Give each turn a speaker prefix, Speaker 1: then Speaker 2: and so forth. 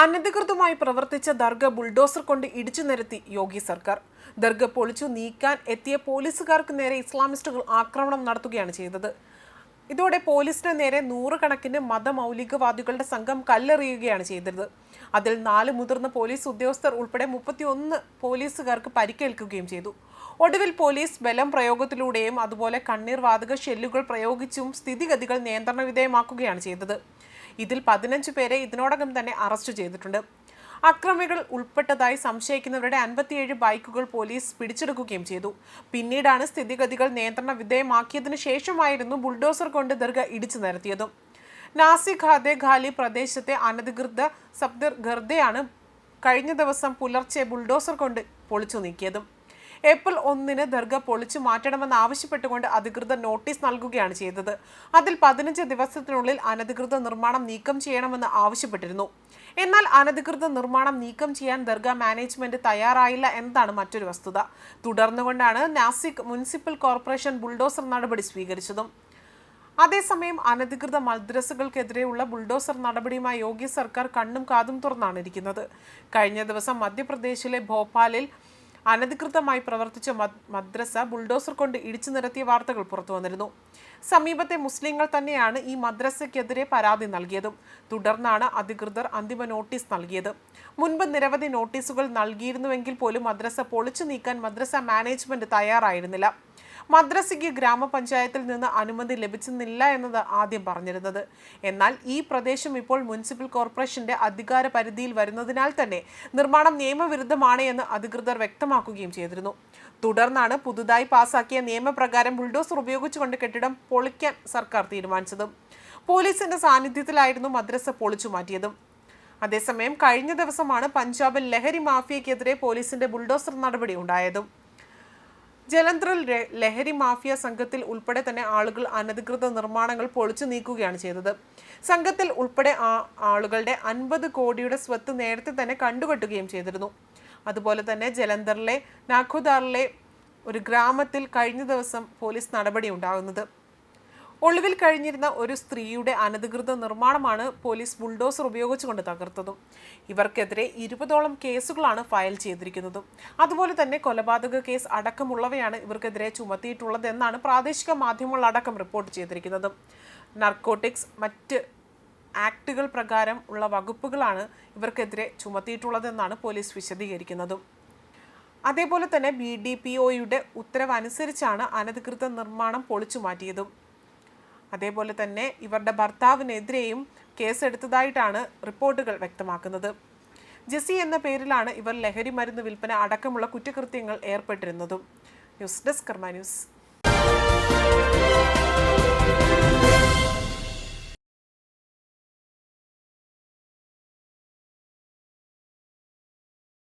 Speaker 1: അനധികൃതമായി പ്രവർത്തിച്ച ദർഗ ബുൾഡോസർ കൊണ്ട് ഇടിച്ചു നിരത്തി യോഗി സർക്കാർ. ദർഗ പൊളിച്ചു നീക്കാൻ എത്തിയ പോലീസുകാർക്ക് നേരെ ഇസ്ലാമിസ്റ്റുകൾ ആക്രമണം നടത്തുകയാണ് ചെയ്തത്. ഇതോടെ പോലീസിന് നേരെ നൂറുകണക്കിന് മതമൗലികവാദികളുടെ സംഘം കല്ലെറിയുകയാണ് ചെയ്തത്. അതിൽ നാല് മുതിർന്ന പോലീസ് ഉദ്യോഗസ്ഥർ ഉൾപ്പെടെ മുപ്പത്തിയൊന്ന് പോലീസുകാർക്ക് പരിക്കേൽക്കുകയും ചെയ്തു. ഒടുവിൽ പോലീസ് ബലം പ്രയോഗത്തിലൂടെയും അതുപോലെ കണ്ണീർ വാതക ഷെല്ലുകൾ പ്രയോഗിച്ചും സ്ഥിതിഗതികൾ നിയന്ത്രണ വിധേയമാക്കുകയാണ് ചെയ്തത്. ഇതിൽ പതിനഞ്ച് പേരെ ഇതിനോടകം തന്നെ അറസ്റ്റ് ചെയ്തിട്ടുണ്ട്. അക്രമികൾ ഉൾപ്പെട്ടതായി സംശയിക്കുന്നവരുടെ അൻപത്തിയേഴ് ബൈക്കുകൾ പോലീസ് പിടിച്ചെടുക്കുകയും ചെയ്തു. പിന്നീടാണ് സ്ഥിതിഗതികൾ നിയന്ത്രണ വിധേയമാക്കിയതിനു ശേഷമായിരുന്നു ബുൾഡോസർ കൊണ്ട് ദർഗ ഇടിച്ചു നിരത്തിയതും. നാസിക് ഖാദെ ഖാലി പ്രദേശത്തെ അനധികൃത സബ്ദർ ഗർദയാണ് കഴിഞ്ഞ ദിവസം പുലർച്ചെ ബുൾഡോസർ കൊണ്ട് പൊളിച്ചു നീക്കിയതും. ഏപ്രിൽ ഒന്നിന് ദർഗ പൊളിച്ചു മാറ്റണമെന്ന് ആവശ്യപ്പെട്ടുകൊണ്ട് അധികൃതർ നോട്ടീസ് നൽകുകയാണ് ചെയ്തത്. അതിൽ പതിനഞ്ച് ദിവസത്തിനുള്ളിൽ അനധികൃത നിർമ്മാണം നീക്കം ചെയ്യണമെന്ന് ആവശ്യപ്പെട്ടിരുന്നു. എന്നാൽ അനധികൃത നിർമ്മാണം നീക്കം ചെയ്യാൻ ദർഗ മാനേജ്മെന്റ് തയ്യാറായില്ല എന്നതാണ് മറ്റൊരു വസ്തുത. തുടർന്നുകൊണ്ടാണ് നാസിക് മുനിസിപ്പൽ കോർപ്പറേഷൻ ബുൾഡോസർ നടപടി സ്വീകരിച്ചതും. അതേസമയം അനധികൃത മദ്രസകൾക്കെതിരെയുള്ള ബുൾഡോസർ നടപടിയുമായി യോഗി സർക്കാർ കണ്ണും കാതും തുറന്നാണ് ഇരിക്കുന്നത്. കഴിഞ്ഞ ദിവസം മധ്യപ്രദേശിലെ ഭോപ്പാലിൽ അനധികൃതമായി പ്രവർത്തിച്ച മദ്രസ ബുൾഡോസർ കൊണ്ട് ഇടിച്ചു നിരത്തിയ വാർത്തകൾ പുറത്തു വന്നിരുന്നു. സമീപത്തെ മുസ്ലിങ്ങൾ തന്നെയാണ് ഈ മദ്രസയ്ക്കെതിരെ പരാതി നൽകിയതും. തുടർന്നാണ് അധികൃതർ അന്തിമ നോട്ടീസ് നൽകിയത്. മുൻപ് നിരവധി നോട്ടീസുകൾ നൽകിയിരുന്നുവെങ്കിൽ പോലും മദ്രസ പൊളിച്ചു നീക്കാൻ മദ്രസ മാനേജ്മെന്റ് തയ്യാറായിരുന്നില്ല. മദ്രസയ്ക്ക് ഗ്രാമപഞ്ചായത്തിൽ നിന്ന് അനുമതി ലഭിച്ചെന്നില്ല എന്നത് ആദ്യം പറഞ്ഞിരുന്നത്. എന്നാൽ ഈ പ്രദേശം ഇപ്പോൾ മുനിസിപ്പൽ കോർപ്പറേഷന്റെ അധികാര പരിധിയിൽ വരുന്നതിനാൽ തന്നെ നിർമ്മാണം നിയമവിരുദ്ധമാണ് എന്ന് അധികൃതർ വ്യക്തമാക്കുകയും ചെയ്തിരുന്നു. തുടർന്നാണ് പുതുതായി പാസാക്കിയ നിയമപ്രകാരം ബുൾഡോസർ ഉപയോഗിച്ചുകൊണ്ട് കെട്ടിടം പൊളിക്കാൻ സർക്കാർ തീരുമാനിച്ചത് പോലീസിന്റെ സാന്നിധ്യത്തിലായിരുന്നു മദ്രസ പൊളിച്ചു മാറ്റിയതും. അതേസമയം കഴിഞ്ഞ ദിവസമാണ് പഞ്ചാബിൽ ലഹരി മാഫിയയ്ക്കെതിരെ പോലീസിന്റെ ബുൾഡോസർ നടപടി ഉണ്ടായതും. ജലന്ധറിൽ ലഹരി മാഫിയ സംഘത്തിൽ ഉൾപ്പെടെ തന്നെ ആളുകൾ അനധികൃത നിർമ്മാണങ്ങൾ പൊളിച്ചു നീക്കുകയാണ് ചെയ്തത്. സംഘത്തിൽ ഉൾപ്പെടെ ആ- ആളുകളുടെ അൻപത് കോടിയുടെ സ്വത്ത് നേരത്തെ തന്നെ കണ്ടുകെട്ടുകയും ചെയ്തിരുന്നു. അതുപോലെ തന്നെ ജലന്ധറിലെ നാഖുദാറിലെ ഒരു ഗ്രാമത്തിൽ കഴിഞ്ഞ ദിവസം പോലീസ് നടപടി ഉണ്ടാകുന്നത്. ഒളിവിൽ കഴിഞ്ഞിരുന്ന ഒരു സ്ത്രീയുടെ അനധികൃത നിർമ്മാണമാണ് പോലീസ് ബുൾഡോസർ ഉപയോഗിച്ചുകൊണ്ട് തകർത്തതും. ഇവർക്കെതിരെ ഇരുപതോളം കേസുകളാണ് ഫയൽ ചെയ്തിരിക്കുന്നതും. അതുപോലെ തന്നെ കൊലപാതക കേസ് അടക്കമുള്ളവയാണ് ഇവർക്കെതിരെ ചുമത്തിയിട്ടുള്ളതെന്നാണ് പ്രാദേശിക മാധ്യമങ്ങളടക്കം റിപ്പോർട്ട് ചെയ്തിരിക്കുന്നത്. നർക്കോട്ടിക്സ് മറ്റ് ആക്ടുകൾ പ്രകാരം ഉള്ള വകുപ്പുകളാണ് ഇവർക്കെതിരെ ചുമത്തിയിട്ടുള്ളതെന്നാണ് പോലീസ് വിശദീകരിക്കുന്നതും. അതേപോലെ തന്നെ ബി ഡി പി ഒയുടെ ഉത്തരവനുസരിച്ചാണ് അനധികൃത നിർമ്മാണം പൊളിച്ചു മാറ്റിയതും അതേപോലെ തന്നെ ഇവരുടെ ഭർത്താവിനെതിരെയും കേസെടുത്തതായിട്ടാണ് റിപ്പോർട്ടുകൾ വ്യക്തമാക്കുന്നത്. ജെസി എന്ന പേരിലാണ് ഇവർ ലഹരി മരുന്ന് വിൽപ്പന അടക്കമുള്ള കുറ്റകൃത്യങ്ങൾ ഏർപ്പെട്ടിരുന്നതും. News desk news.